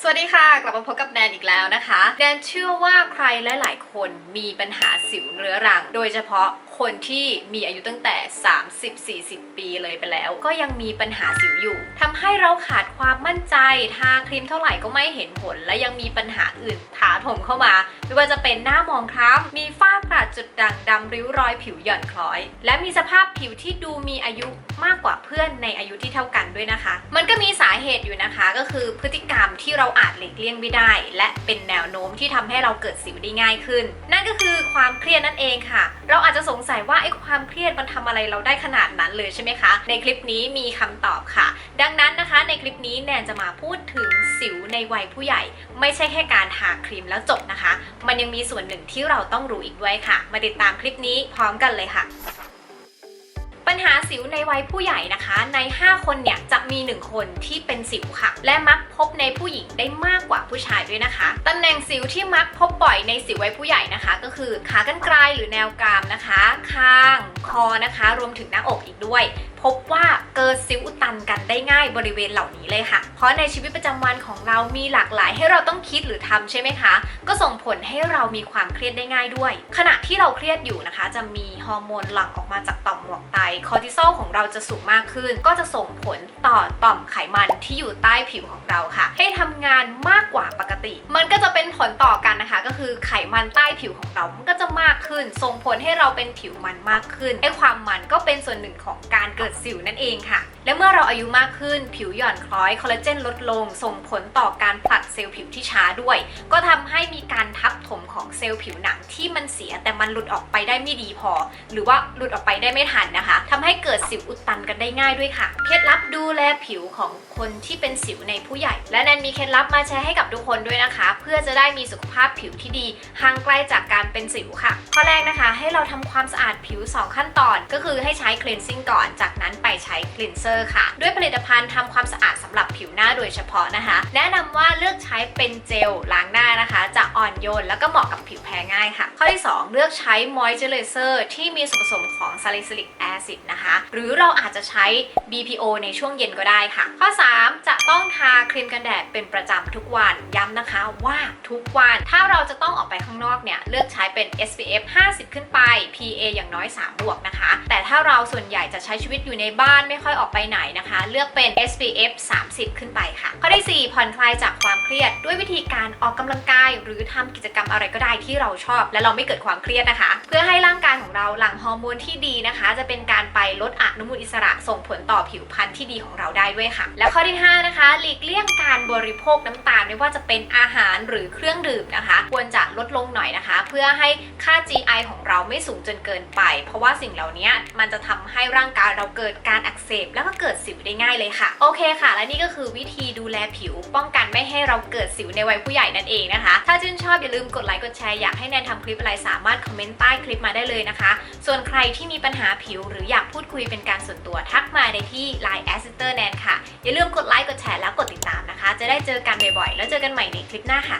สวัสดีค่ะ กลับมาพบกับแนนอีกแล้วนะคะ แนนเชื่อว่าใครหลายๆคนมีปัญหาสิวเรื้อรัง โดยเฉพาะคนที่มีอายุตั้งแต่ 30-40 ปีเลยไปแล้ว ก็ยังมีปัญหาสิวอยู่ทำให้เราขาดความมั่นใจทาครีมเท่าไหร่ก็ไม่เห็นผล และยังมีปัญหาอื่นถาโถมเข้ามา ไม่ว่าจะเป็นหน้ามองคล้ำมีฝ้ากระจุดด่างดำริ้วรอยผิวหย่อนคล้อย และมีสภาพผิวที่ดูมีอายุ มากกว่าเพื่อนในอายุที่เท่ากันด้วยนะคะ มันก็มีสาเหตุอยู่นะคะ ก็คือพฤติกรรมที่เราอาจหลีกเลี่ยงไม่ได้ และเป็นแนวโน้มที่ทำให้เราเกิดสิวได้ง่ายขึ้น นั่นก็คือความเครียดนั่นเองค่ะ เราอาจจะสงสัยว่าไอ้ความเครียดมันทำอะไรเราได้ขนาดนั้นเลยใช่ไหมคะ ในคลิปนี้มีคำตอบค่ะ ดังนั้นนะคะ ในคลิปนี้แนนจะมาพูดถึงสิวในวัยผู้ใหญ่ ไม่ใช่แค่การทาครีมแล้วจบนะคะ มันยังมีส่วนหนึ่งที่เราต้องรู้อีกด้วยค่ะ มาติดตามคลิปนี้พร้อมกันเลยค่ะ สิวในวัยผู้ใหญ่นะคะ ใน 5 คนเนี่ยจะมี 1 คนที่เป็นสิวค่ะ และมักพบในผู้หญิงได้มากกว่าผู้ชายด้วยนะคะตำแหน่งสิวที่มักพบบ่อยในสิววัยผู้ใหญ่นะคะ ก็คือขากรรไกรหรือแนวกรามนะคะ คาง คอนะคะ รวมถึงหน้าอกอีกด้วย พบว่าเกิดสิวอุดตันกันได้ง่ายบริเวณเหล่านี้เลยค่ะ เพราะในชีวิตประจำวันของเรามีหลากหลายให้เราต้องคิดหรือทำใช่ไหมคะ ก็ส่งผลให้เรามีความเครียดได้ง่ายด้วย ขณะที่เราเครียดอยู่นะคะ จะมีฮอร์โมนหลั่งออกมาจากต่อมหมวกไตคอร์ติซอลของเราจะสูงมากขึ้น ก็จะส่งผลต่อต่อมไขมันที่อยู่ใต้ผิวของเราค่ะ ให้ทำงานมากกว่าปกติ มันก็จะเป็นผลต่อกันนะคะ ก็คือไขมันใต้ผิวของเรา มันก็จะมากขึ้น ส่งผลให้เราเป็นผิวมันมากขึ้นไอ้ความมันก็เป็นส่วนหนึ่งของการเกิดสิวนั่นเองค่ะ และเมื่อเราอายุมากขึ้นผิวหย่อนคล้อยคอลลาเจนลดลง ส่งผลต่อการผลัดเซลล์ผิวที่ช้าด้วย ก็ทำให้มีการทับถมของเซลล์ผิวหนังที่มันเสียแต่มันหลุดออกไปได้ไม่ดีพอ หรือว่าหลุดออกไปได้ไม่ทันนะคะทำให้เกิดสิวอุดตันกันได้ง่ายด้วยค่ะ เคล็ดลับดูแลผิวของคนที่เป็นสิวในผู้ใหญ่ และแนนมีเคล็ดลับมาแชร์ให้กับทุกคนด้วยนะคะ เพื่อจะได้มีสุขภาพผิวที่ดีห่างไกลจากการเป็นสิวค่ะ ข้อแรกนะคะ ให้เราทำความสะอาดผิว 2 ขั้นตอน ก็คือให้ใช้ cleansing ก่อนจากนั้นไปใช้คลีนเซอร์ค่ะ ด้วยผลิตภัณฑ์ทำความสะอาดสำหรับผิวหน้าโดยเฉพาะนะคะ แนะนำว่าเลือกใช้เป็นเจลล้างหน้านะคะ จะอ่อนโยนแล้วก็เหมาะกับผิวแพ้ง่ายค่ะ ข้อที่ 2 เลือกใช้มอยเจอร์เลเซอร์ที่มีส่วนผสมของซาลิซิลิกแ salicylic acid นะคะ หรือเราอาจจะใช้ BPO ในช่วงเย็นก็ได้ค่ะ ข้อ 3 จะต้องทาครีมกันแดดเป็นประจำทุกวันย้ำนะคะว่าทุกวัน ถ้าเราจะต้องออกไปข้างนอกเนี่ยเลือกใช้เป็น SPF 50 ขึ้นไป PA อย่างน้อย 3 บวกนะคะ แต่ถ้าเราส่วนใหญ่จะใช้ชีวิตอยู่ในบ้านไม่ค่อยออกไปไหนนะคะ เลือกเป็น SPF 30 ขึ้นไปค่ะ ข้อที่ 4 ผ่อนคลายจากความเครียด ด้วยวิธีการออกกำลังกาย หรือทำกิจกรรมอะไรก็ได้ที่เราชอบ และเราไม่เกิดความเครียดนะคะ เพื่อให้ร่างกายของเราหลั่งฮอร์โมนที่ดีนะคะ จะเป็นการไป ลดอนุมูลอิสระส่งผลต่อผิวพรรณที่ดีของเราได้ด้วยค่ะ และข้อที่ 5 นะคะ หลีกเลี่ยงการบริโภคน้ำตาลไม่ว่าจะเป็นอาหารหรือเครื่องดื่มนะคะ ควรจะลดลงหน่อยนะคะ เพื่อให้ค่า GI ของเราไม่สูงจนเกินไป เพราะว่าสิ่งเหล่านี้มันจะทำให้ร่างกายเราเกิดการอักเสบ แล้วก็เกิดสิวได้ง่ายเลยค่ะ โอเคค่ะ และนี่ก็คือวิธีดูแลผิว ป้องกันไม่ให้เราเกิดสิวในวัยผู้ใหญ่นั่นเองนะคะ ถ้าชื่นชอบอย่าลืมกดไลค์กดแชร์อยากให้แนนทำคลิปอะไรสามารถคอมเมนต์ใต้คลิปมาได้เลยนะคะ ส่วนใครที่มีปัญหาผิวหรืออยากพูดูดคุยเป็นการส่วนตัวทักมาในที่ Line a s i t e r n a n ค่ะ อย่าลืมกดไลค์กดแชร์แล้วกดติดตามนะคะ จะได้เจอกันบ่อยๆ แล้วเจอกันใหม่ในคลิปหน้าค่ะ